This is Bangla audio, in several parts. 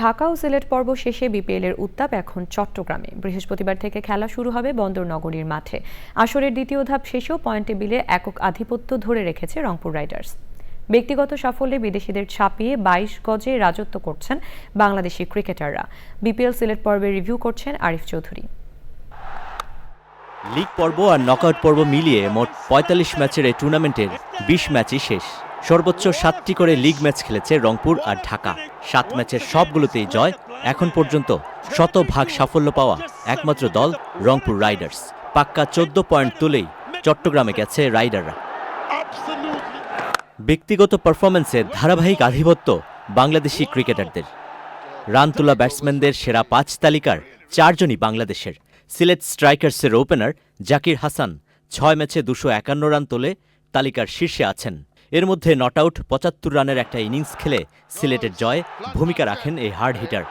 ঢাকা ও সিলেট পর্ব শেষে বিপিএল এর উত্তাপ এখন চট্টগ্রামে। বৃহস্পতিবার থেকে খেলা শুরু হবে বন্দর নগরীর মাঠে। আসরের দ্বিতীয় ধাপ শেষেও পয়েন্ট টেবিলে একক আধিপত্য ধরে রেখেছে রংপুর রাইডার্স। ব্যক্তিগত সাফল্যে বিদেশিদের ছাপিয়ে বাইশ গজে রাজত্ব করছেন বাংলাদেশি ক্রিকেটাররা। বিপিএল সিলেট পর্বে রিভিউ করছেন আরিফ চৌধুরী। লিগ পর্ব আর নকআউট পর্ব মিলিয়ে মোট পঁয়তাল্লিশ ম্যাচের এই টুর্নামেন্টের বিশ ম্যাচই শেষ। সর্বোচ্চ সাতটি করে লিগ ম্যাচ খেলেছে রংপুর আর ঢাকা। সাত ম্যাচের সবগুলোতেই জয়, এখন পর্যন্ত শতভাগ সাফল্য পাওয়া একমাত্র দল রংপুর রাইডার্স। পাক্কা চোদ্দ পয়েন্ট তুলেই চট্টগ্রামে গেছে রাইডাররা। ব্যক্তিগত পারফরমেন্সে ধারাবাহিক আধিপত্য বাংলাদেশি ক্রিকেটারদের। রান তোলা ব্যাটসম্যানদের সেরা পাঁচ তালিকার চারজনই বাংলাদেশের। সিলেট স্ট্রাইকার্সের ওপেনার জাকির হাসান ছয় ম্যাচে দুশো একান্ন রান তোলে তালিকার শীর্ষে আছেন। এর মধ্যে নট আউট পঁচাত্তর রানের একটা ইনিংস খেলে সিলেটের জয়ে, ভূমিকা রাখেন এই হার্ড হিটার।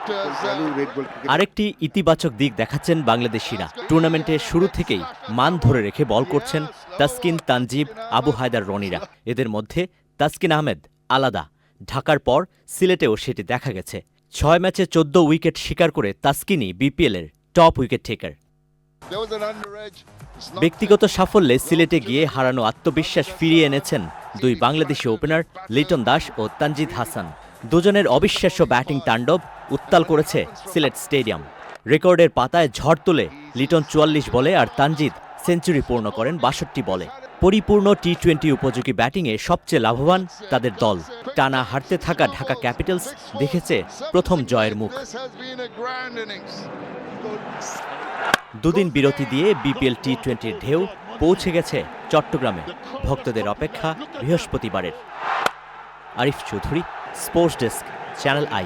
আরেকটি ইতিবাচক দিক দেখাচ্ছেন বাংলাদেশিরা। টুর্নামেন্টের শুরু থেকেই মান ধরে রেখে বল করছেন তাসকিন, তানজিব, আবু হায়দার, রনিরা। এদের মধ্যে তাসকিন আহমেদ আলাদা। ঢাকার পর সিলেটেও সেটি দেখা গেছে। ছয় ম্যাচে চোদ্দ উইকেট শিকার করে তাসকিনই বিপিএলের টপ উইকেট টেকার ব্যক্তিগত সাফল্যে সিলেটে গিয়ে হারানো আত্মবিশ্বাস ফিরিয়ে এনেছেন দুই বাংলাদেশি ওপেনার লিটন দাস ও তানজিদ হাসান। দুজনের অবিশ্বাস্য ব্যাটিং তাণ্ডব উত্তাল করেছে সিলেট স্টেডিয়াম। রেকর্ডের পাতায় ঝড় তুলে লিটন চুয়াল্লিশ বলে আর তানজিদ সেঞ্চুরি পূর্ণ করেন বাষট্টি বলে। পরিপূর্ণ টি টোয়েন্টি উপযোগী ব্যাটিংয়ে সবচেয়ে লাভবান তাদের দল। টানা হারতে থাকা ঢাকা ক্যাপিটালস দেখেছে প্রথম জয়ের মুখ। দুদিন বিরতি দিয়ে বিপিএল টি টোয়েন্টির ঢেউ পৌঁছে গেছে চট্টগ্রামে। ভক্তদের অপেক্ষা বৃহস্পতিবারের। Arif Chowdhury sports desk channel I